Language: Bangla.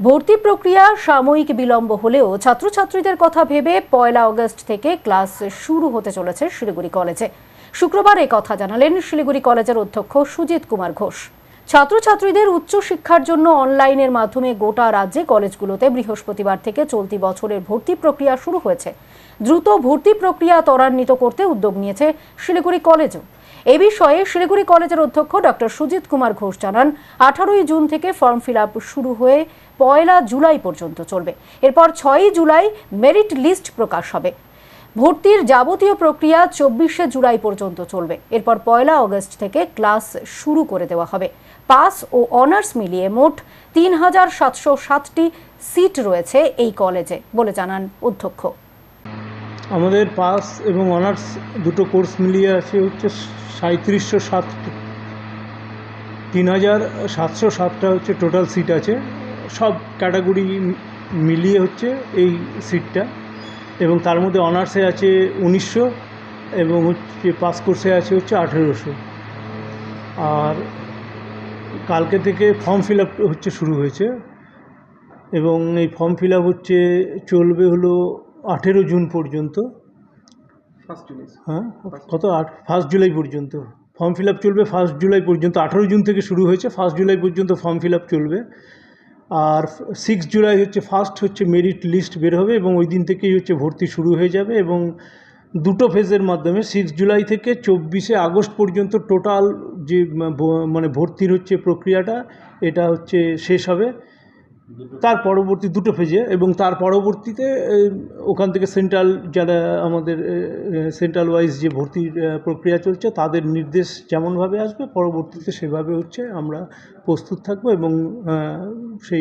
ভর্তি প্রক্রিয়া সাময়িক বিলম্ব হলেও ছাত্রছাত্রীদের কথা ভেবে পয়লা অগস্ট থেকে ক্লাস শুরু হতে চলেছে শিলিগুড়ি কলেজে। শুক্রবার কথা জানালেন শিলিগুড়ি কলেজের অধ্যক্ষ সুজিত কুমার ঘোষ। ছাত্রছাত্রীদের উচ্চ শিক্ষার জন্য অনলাইনের মাধ্যমে গোটা রাজ্যে কলেজগুলোতে বৃহস্পতিবার থেকে চলতি বছরের ভর্তি প্রক্রিয়া শুরু হয়েছে। দ্রুত ভর্তি প্রক্রিয়া ত্বরান্বিত করতে উদ্যোগ নিয়েছে শিলিগুড়ি কলেজও। এ বিষয়ে শিলিগুড়ি কলেজের অধ্যক্ষ ডক্টর সুজিত কুমার ঘোষ জানান, আঠারোই জুন থেকে ফর্ম ফিল শুরু হয়ে পয়লা জুলাই পর্যন্ত চলবে। এরপর ছয়ই জুলাই মেরিট লিস্ট প্রকাশ হবে। ভর্তির যাবতীয় প্রক্রিয়া চব্বিশে জুলাই পর্যন্ত চলবে। এরপর পয়লা অগস্ট থেকে ক্লাস শুরু করে দেওয়া হবে। পাস ও অনার্স মিলিয়ে মোট তিন হাজার সাতশো সাতটি সিট রয়েছে এই কলেজে, বলে জানান অধ্যক্ষ। আমাদের পাস এবং অনার্স দুটো কোর্স মিলিয়ে আছে হচ্ছে সাঁত্রিশশো সাতটি। তিন হাজার সাতশো সাতটা হচ্ছে টোটাল সিট আছে। সব ক্যাটাগরি মিলিয়ে হচ্ছে এই সিটটা। এবং তার মধ্যে অনার্সে আছে উনিশশো এবং হচ্ছে পাস কোর্সে আছে হচ্ছে আঠেরোশো। আর কালকে থেকে ফর্ম ফিল আপ হচ্ছে শুরু হয়েছে এবং এই ফর্ম ফিল আপ হচ্ছে চলবে হলো আঠেরো জুন পর্যন্ত। First July. হ্যাঁ? কত? আট ফার্স্ট জুলাই পর্যন্ত। ফর্ম ফিল আপ চলবে ফার্স্ট জুলাই পর্যন্ত। আঠেরো জুন থেকে শুরু হয়েছে ফার্স্ট জুলাই পর্যন্ত ফর্ম ফিল আপ চলবে। আর সিক্স জুলাই হচ্ছে ফার্স্ট হচ্ছে মেরিট লিস্ট বের হবে এবং ওই দিন থেকেই হচ্ছে ভর্তি শুরু হয়ে যাবে এবং দুটো ফেজের মাধ্যমে সিক্স জুলাই থেকে চব্বিশে আগস্ট পর্যন্ত টোটাল যে মানে ভর্তির হচ্ছে প্রক্রিয়াটা, এটা হচ্ছে শেষ হবে। তার পরবর্তী দুটো ফেজে এবং তার পরবর্তীতে ওখান থেকে সেন্ট্রাল যারা আমাদের সেন্ট্রাল ওয়াইজ যে ভর্তির প্রক্রিয়া চলছে, তাদের নির্দেশ যেমনভাবে আসবে, পরবর্তীতে সেভাবে হচ্ছে আমরা প্রস্তুত থাকব এবং সেই